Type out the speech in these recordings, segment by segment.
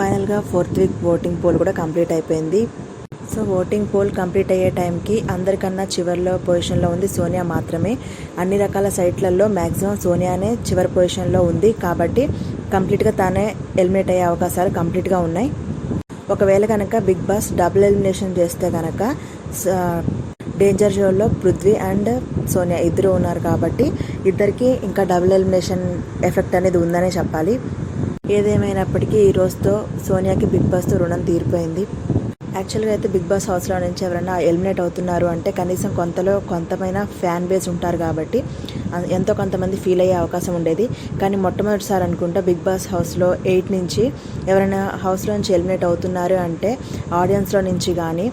ఫైనల్గా fourth week voting poll కూడా complete అయిపోయింది. సో ఓటింగ్ పోల్ కంప్లీట్ అయ్యే టైంకి అందరికన్నా చివరిలో పొజిషన్లో ఉంది సోనియా మాత్రమే. అన్ని రకాల సైట్లలో మ్యాక్సిమం సోనియానే చివరి పొజిషన్లో ఉంది. కాబట్టి కంప్లీట్గా తానే ఎలిమినేట్ అయ్యే అవకాశాలు కంప్లీట్గా ఉన్నాయి. ఒకవేళ కనుక బిగ్ బాస్ డబుల్ ఎలిమినేషన్ చేస్తే కనుక డేంజర్ జోన్లో పృథ్వీ అండ్ సోనియా ఇద్దరు ఉన్నారు కాబట్టి ఇద్దరికి ఇంకా డబుల్ ఎలిమినేషన్ ఎఫెక్ట్ అనేది ఉందనే చెప్పాలి. ఏదేమైనప్పటికీ ఈ రోజుతో సోనియాకి బిగ్ బాస్తో రుణం తీరిపోయింది. యాక్చువల్గా అయితే బిగ్ బాస్ హౌస్లో నుంచి ఎవరైనా ఎలిమినేట్ అవుతున్నారు అంటే కనీసం కొంతలో కొంతమైన ఫ్యాన్ బేస్ ఉంటారు కాబట్టి ఎంతో కొంతమంది ఫీల్ అయ్యే అవకాశం ఉండేది. కానీ మొట్టమొదటిసారి అనుకుంటా బిగ్ బాస్ హౌస్లో ఎయిట్ నుంచి ఎవరైనా హౌస్లో నుంచి ఎలిమినేట్ అవుతున్నారు అంటే ఆడియన్స్లో నుంచి కానీ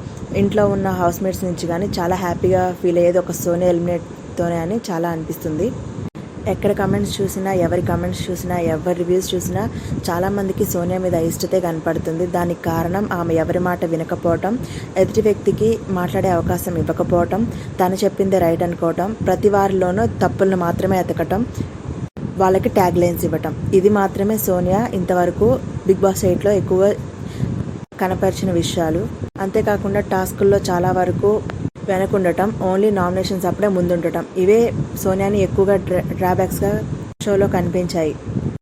ఇంట్లో ఉన్న హౌస్మేట్స్ నుంచి కానీ చాలా హ్యాపీగా ఫీల్ అయ్యేది ఒక సోనీ ఎలిమినేట్తోనే అని చాలా అనిపిస్తుంది. ఎక్కడ కమెంట్స్ చూసినా ఎవరి కమెంట్స్ చూసినా ఎవరి రివ్యూస్ చూసినా చాలామందికి సోనియా మీద ఇష్టతే కనపడుతుంది. దానికి కారణం ఆమె ఎవరి మాట వినకపోవటం ఎదుటి వ్యక్తికి మాట్లాడే అవకాశం ఇవ్వకపోవటం తను చెప్పిందే రైట్ అనుకోవటం ప్రతి వారిలోనూ తప్పులను మాత్రమే ఎతకటం వాళ్ళకి ట్యాగ్ లైన్స్ ఇవ్వటం. ఇది మాత్రమే సోనియా ఇంతవరకు బిగ్ బాస్ ఎయిట్లో ఎక్కువ కనపరిచిన విషయాలు. అంతేకాకుండా టాస్కుల్లో చాలా వరకు వెనకుండటం ఓన్లీ నామినేషన్స్ అప్పుడే ముందుండటం. ఇవే సోనియాని ఎక్కువగా డ్రా డ్రాబ్యాక్స్గా షోలో కనిపించాయి.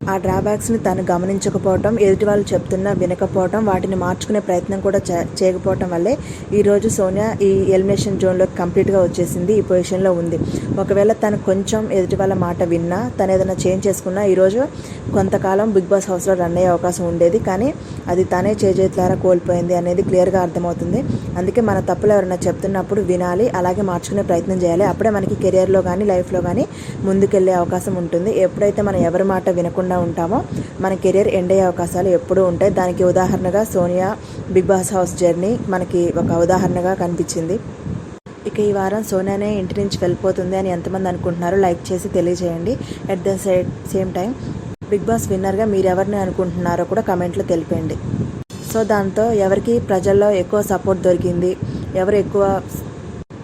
ఆ డ్రాబ్యాక్స్ని తను గమనించకపోవటం ఎదుటి వాళ్ళు చెప్తున్నా వినకపోవటం వాటిని మార్చుకునే ప్రయత్నం కూడా చే- చేయకపోవటం వల్లే ఈరోజు సోనియా ఈ ఎలిమినేషన్ జోన్లో కంప్లీట్గా వచ్చేసింది ఈ పొజిషన్లో ఉంది. ఒకవేళ తను కొంచెం ఎదుటి వాళ్ళ మాట విన్నా తను ఏదైనా చేంజ్ చేసుకున్నా ఈరోజు కొంతకాలం బిగ్ బాస్ హౌస్లో రన్ అయ్యే అవకాశం ఉండేది. కానీ అది తనే చేజేతులారా కోల్పోయింది అనేది క్లియర్గా అర్థమవుతుంది. అందుకే మన తప్పులు ఎవరైనా చెప్తున్నప్పుడు వినాలి అలాగే మార్చుకునే ప్రయత్నం చేయాలి. అప్పుడే మనకి కెరియర్లో కానీ లైఫ్లో కానీ ముందుకెళ్ళే అవకాశం ఉంటుంది. ఎప్పుడైతే మనం ఎవరి మాట వినకుండా ఉంటామో. మన కెరియర్ ఎండ్ అయ్యే అవకాశాలు ఎప్పుడూ ఉంటాయి. దానికి ఉదాహరణగా Sonia Bigg Boss house journey మనకి ఒక ఉదాహరణగా కనిపించింది. ఇక ఈ వారం సోనియానే ఇంటి నుంచి వెళ్ళిపోతుంది అని ఎంతమంది అనుకుంటున్నారో లైక్ చేసి తెలియజేయండి. At the same time Bigg Boss విన్నర్గా మీరు ఎవరిని అనుకుంటున్నారో కూడా కమెంట్లో తెలిపండి. సో దాంతో ఎవరికి ప్రజల్లో ఎక్కువ సపోర్ట్ దొరికింది ఎవరు ఎక్కువ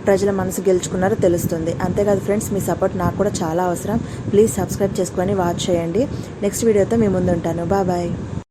ప్రజల మనసు గెలుచుకున్నారో తెలుస్తుంది. అంతేకాదు ఫ్రెండ్స్ మీ సపోర్ట్ నాకు కూడా చాలా అవసరం. ప్లీజ్ సబ్స్క్రైబ్ చేసుకొని వాచ్ చేయండి. నెక్స్ట్ వీడియోతో మీ ముందు ఉంటాను బాయ్.